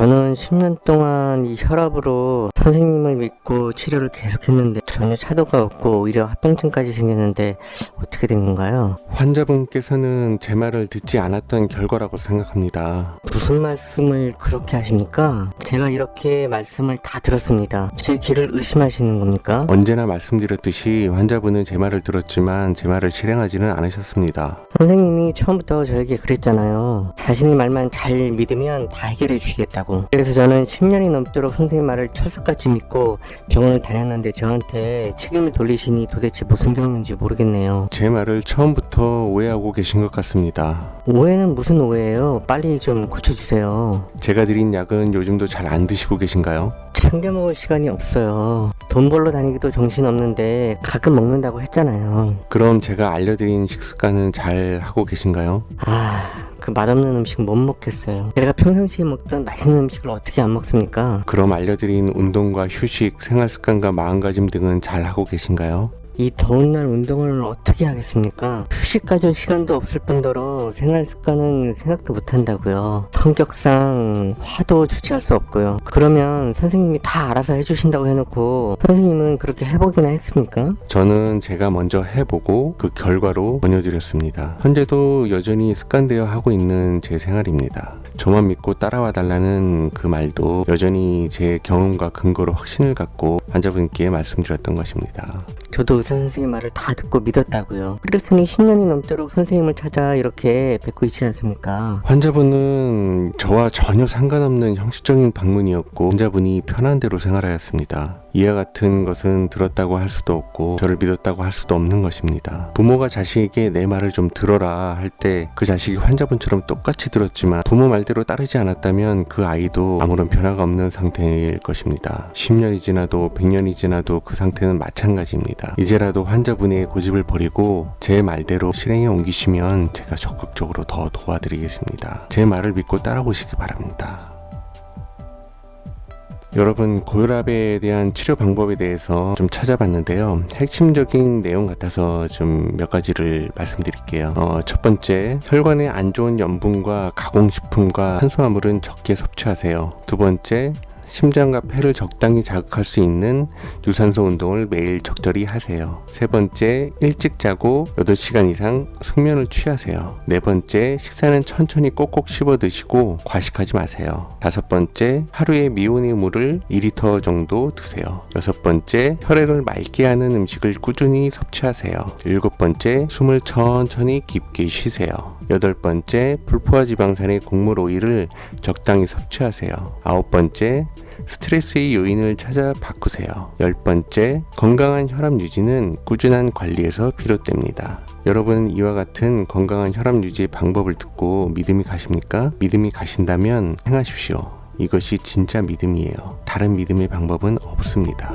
저는 10년 동안 이 혈압으로 선생님을 믿고 치료를 계속했는데 전혀 차도가 없고 오히려 합병증까지 생겼는데 어떻게 된 건가요? 환자분께서는 제 말을 듣지 않았던 결과라고 생각합니다. 무슨 말씀을 그렇게 하십니까? 제가 이렇게 말씀을 다 들었습니다. 제 귀를 의심하시는 겁니까? 언제나 말씀드렸듯이 환자분은 제 말을 들었지만 제 말을 실행하지는 않으셨습니다. 선생님이 처음부터 저에게 그랬잖아요. 자신이 말만 잘 믿으면 다 해결해 주시겠다고. 그래서 저는 10년이 넘도록 선생님 말을 철석같이 믿고 병원을 다녔는데 저한테 책임을 돌리시니 도대체 무슨 경우인지 모르겠네요. 제 말을 처음부터 오해하고 계신 것 같습니다. 오해는 무슨 오해예요? 빨리 좀 고쳐주세요. 제가 드린 약은 요즘도 잘 안 드시고 계신가요? 챙겨 먹을 시간이 없어요. 돈 벌러 다니기도 정신 없는데 가끔 먹는다고 했잖아요. 그럼 제가 알려드린 식습관은 잘 하고 계신가요? 아, 그 맛없는 음식 못 먹겠어요. 제가 평상시에 먹던 맛있는 음식을 어떻게 안 먹습니까? 그럼 알려드린 운동과 휴식, 생활 습관과 마음가짐 등은 잘 하고 계신가요? 이 더운 날 운동을 어떻게 하겠습니까? 휴식 가질 시간도 없을 뿐더러 생활 습관은 생각도 못 한다고요. 성격상 화도 주체할 수 없고요. 그러면 선생님이 다 알아서 해주신다고 해놓고 선생님은 그렇게 해보기나 했습니까? 저는 제가 먼저 해보고 그 결과로 전해드렸습니다. 현재도 여전히 습관되어 하고 있는 제 생활입니다. 저만 믿고 따라와 달라는 그 말도 여전히 제 경험과 근거로 확신을 갖고 환자분께 말씀드렸던 것입니다. 저도 의사 선생님 말을 다 듣고 믿었다고요. 그랬으니 10년이 넘도록 선생님을 찾아 이렇게 뵙고 있지 않습니까? 환자분은 저와 전혀 상관없는 형식적인 방문이었고 환자분이 편한 대로 생활하였습니다. 이와 같은 것은 들었다고 할 수도 없고 저를 믿었다고 할 수도 없는 것입니다. 부모가 자식에게 내 말을 좀 들어라 할 때 그 자식이 환자분처럼 똑같이 들었지만 부모 말대로 따르지 않았다면 그 아이도 아무런 변화가 없는 상태일 것입니다. 10년이 지나도 100년이 지나도 그 상태는 마찬가지입니다. 이제라도 환자분의 고집을 버리고 제 말대로 실행에 옮기시면 제가 적극적으로 더 도와드리겠습니다. 제 말을 믿고 따라오시기 바랍니다. 여러분 고혈압에 대한 치료 방법에 대해서 좀 찾아봤는데요. 핵심적인 내용 같아서 좀 몇 가지를 말씀드릴게요. 어, 첫 번째, 혈관에 안 좋은 염분과 가공식품과 탄수화물은 적게 섭취하세요. 두 번째, 심장과 폐를 적당히 자극할 수 있는 유산소 운동을 매일 적절히 하세요. 세 번째, 일찍 자고 8시간 이상 숙면을 취하세요. 네 번째, 식사는 천천히 꼭꼭 씹어 드시고 과식하지 마세요. 다섯 번째, 하루에 미온의 물을 2리터 정도 드세요. 여섯 번째, 혈액을 맑게 하는 음식을 꾸준히 섭취하세요. 일곱 번째, 숨을 천천히 깊게 쉬세요. 여덟 번째, 불포화 지방산의 곡물 오일을 적당히 섭취하세요. 아홉 번째, 스트레스의 요인을 찾아 바꾸세요. 열 번째, 건강한 혈압 유지는 꾸준한 관리에서 비롯됩니다. 여러분 이와 같은 건강한 혈압 유지의 방법을 듣고 믿음이 가십니까? 믿음이 가신다면 행하십시오. 이것이 진짜 믿음이에요. 다른 믿음의 방법은 없습니다.